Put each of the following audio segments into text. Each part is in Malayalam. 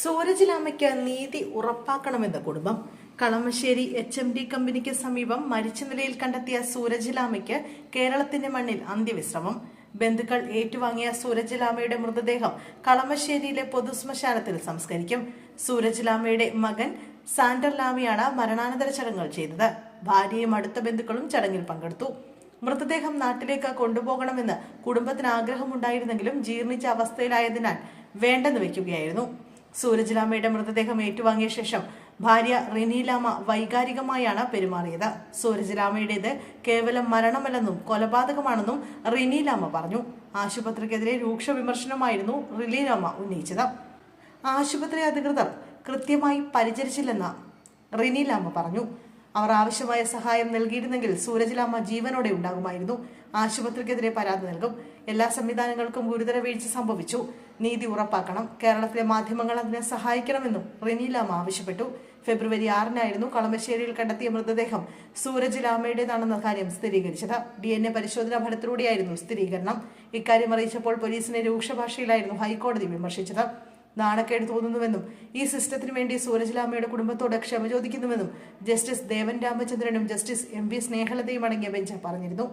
സൂരജ് ലാമയ്ക്ക് നീതി ഉറപ്പാക്കണമെന്ന കുടുംബം. കളമശ്ശേരി എച്ച് എം ഡി കമ്പനിക്ക് സമീപം മരിച്ച നിലയിൽ കണ്ടെത്തിയ സൂരജിലാമയ്ക്ക് കേരളത്തിന്റെ മണ്ണിൽ അന്ത്യവിശ്രമം. ബന്ധുക്കൾ ഏറ്റുവാങ്ങിയ സൂരജിലാമയുടെ മൃതദേഹം കളമശ്ശേരിയിലെ പൊതുശ്മശാനത്തിൽ സംസ്കരിക്കും. സൂരജിലാമയുടെ മകൻ സാൻഡർ ലാമയാണ് മരണാനന്തര ചടങ്ങുകൾ ചെയ്തത്. ഭാര്യയും അടുത്ത ബന്ധുക്കളും ചടങ്ങിൽ പങ്കെടുത്തു. മൃതദേഹം നാട്ടിലേക്ക് കൊണ്ടുപോകണമെന്ന് കുടുംബത്തിന് ആഗ്രഹമുണ്ടായിരുന്നെങ്കിലും ജീർണിച്ച അവസ്ഥയിലായതിനാൽ വേണ്ടെന്ന് വെക്കുകയായിരുന്നു സൂരജ് ലാമയുടെ മൃതദേഹം ഏറ്റുവാങ്ങിയ ശേഷം ഭാര്യ റിനി ലാമ വൈകാരികമായാണ് പെരുമാറിയത്. സൂരജ് ലാമയുടേത് കേവലം മരണമല്ലെന്നും കൊലപാതകമാണെന്നും റിനി ലാമ പറഞ്ഞു. ആശുപത്രിക്കെതിരെ രൂക്ഷ വിമർശനമായിരുന്നു റിനി ലാമ ഉന്നയിച്ചത്. ആശുപത്രി അധികൃതർ കൃത്യമായി പരിചരിച്ചില്ലെന്ന് റിനി ലാമ പറഞ്ഞു. അവർ ആവശ്യമായ സഹായം നൽകിയിരുന്നെങ്കിൽ സൂരജിലാമ്മ ലാമ ജീവനോടെ ഉണ്ടാകുമായിരുന്നു. ആശുപത്രിക്കെതിരെ പരാതി നൽകും. എല്ലാ സംവിധാനങ്ങൾക്കും ഗുരുതര വീഴ്ച സംഭവിച്ചു. നീതി ഉറപ്പാക്കണം. കേരളത്തിലെ മാധ്യമങ്ങൾ അതിനെ സഹായിക്കണമെന്നും റിനിലാമ ആവശ്യപ്പെട്ടു. ഫെബ്രുവരി ആറിനായിരുന്നു കളമശ്ശേരിയിൽ കണ്ടെത്തിയ മൃതദേഹം സൂരജ് ലാമയുടേതാണെന്ന കാര്യം സ്ഥിരീകരിച്ചത്. ഡി എൻ എ പരിശോധനാ ഫലത്തിലൂടെയായിരുന്നു സ്ഥിരീകരണം. ഇക്കാര്യം അറിയിച്ചപ്പോൾ പോലീസിനെ രൂക്ഷ ഭാഷയിലായിരുന്നു ഹൈക്കോടതി വിമർശിച്ചത്. നാണക്കേട് തോന്നുന്നുവെന്നും ഈ സിസ്റ്റത്തിന് വേണ്ടി സൂരജ് ലാമയുടെ കുടുംബത്തോട് ക്ഷമ ചോദിക്കുന്നുവെന്നും ജസ്റ്റിസ് ദേവൻ രാമചന്ദ്രനും ജസ്റ്റിസ് എം വി സ്നേഹലതയും അടങ്ങിയ ബെഞ്ച് പറഞ്ഞിരുന്നു.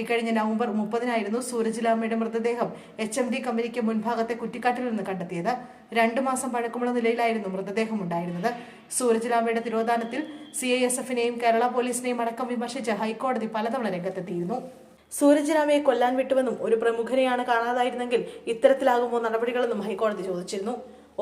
ഇക്കഴിഞ്ഞ നവംബർ മുപ്പതിനായിരുന്നു സൂരജ് ലാമയുടെ മൃതദേഹം എച്ച് എം ഡി കമ്പനിക്ക് മുൻഭാഗത്തെ കുറ്റിക്കാട്ടിൽ നിന്ന് കണ്ടെത്തിയത്. രണ്ടു മാസം പഴക്കമുള്ള നിലയിലായിരുന്നു മൃതദേഹം ഉണ്ടായിരുന്നത്. സൂരജ് ലാമയുടെ തിരോധാനത്തിൽ സി ഐ എസ് എഫിനെയും കേരള പോലീസിനെയും അടക്കം വിമർശിച്ച് ഹൈക്കോടതി പലതവണ രംഗത്തെത്തിയിരുന്നു. സൂരജ് ലാമയെ കൊല്ലാൻ വിട്ടുവെന്നും ഒരു പ്രമുഖനെയാണ് കാണാതായിരുന്നെങ്കിൽ ഇത്തരത്തിലാകുമോ നടപടികളെന്നും ഹൈക്കോടതി ചോദിച്ചിരുന്നു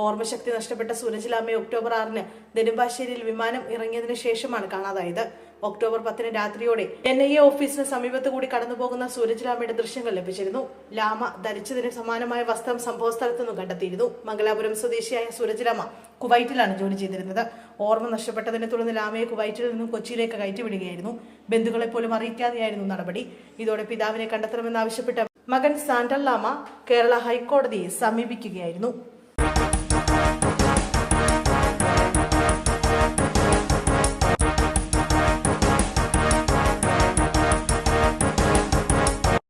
ഓർമ്മശക്തി നഷ്ടപ്പെട്ട സൂരജ് ലാമയെ ഒക്ടോബർ ആറിന് നെടുമ്പാശ്ശേരിയിൽ വിമാനം ഇറങ്ങിയതിനു ശേഷമാണ് കാണാതായത്. ഒക്ടോബർ പത്തിന് രാത്രിയോടെ എൻ ഐ എ ഓഫീസിന് സമീപത്ത് കൂടി കടന്നുപോകുന്ന സൂരജ്ലാമയുടെ ദൃശ്യങ്ങൾ ലഭിച്ചിരുന്നു. ലാമ ധരിച്ചതിന് സമാനമായ വസ്ത്രം സംഭവസ്ഥലത്തു നിന്നും കണ്ടെത്തിയിരുന്നു. മംഗലാപുരം സ്വദേശിയായ സൂരജ്ലാമ കുവൈറ്റിലാണ് ജോലി ചെയ്തിരുന്നത്. ഓർമ്മ നഷ്ടപ്പെട്ടതിനെ തുടർന്ന് ലാമയെ കുവൈറ്റിൽ നിന്നും കൊച്ചിയിലേക്ക് കയറ്റിവിടുകയായിരുന്നു. ബന്ധുക്കളെ പോലും അറിയിക്കാതെയായിരുന്നു നടപടി. ഇതോടെ പിതാവിനെ കണ്ടെത്തണമെന്നാവശ്യപ്പെട്ട മകൻ സാന്റൽ ലാമ കേരള ഹൈക്കോടതിയെ സമീപിക്കുകയായിരുന്നു.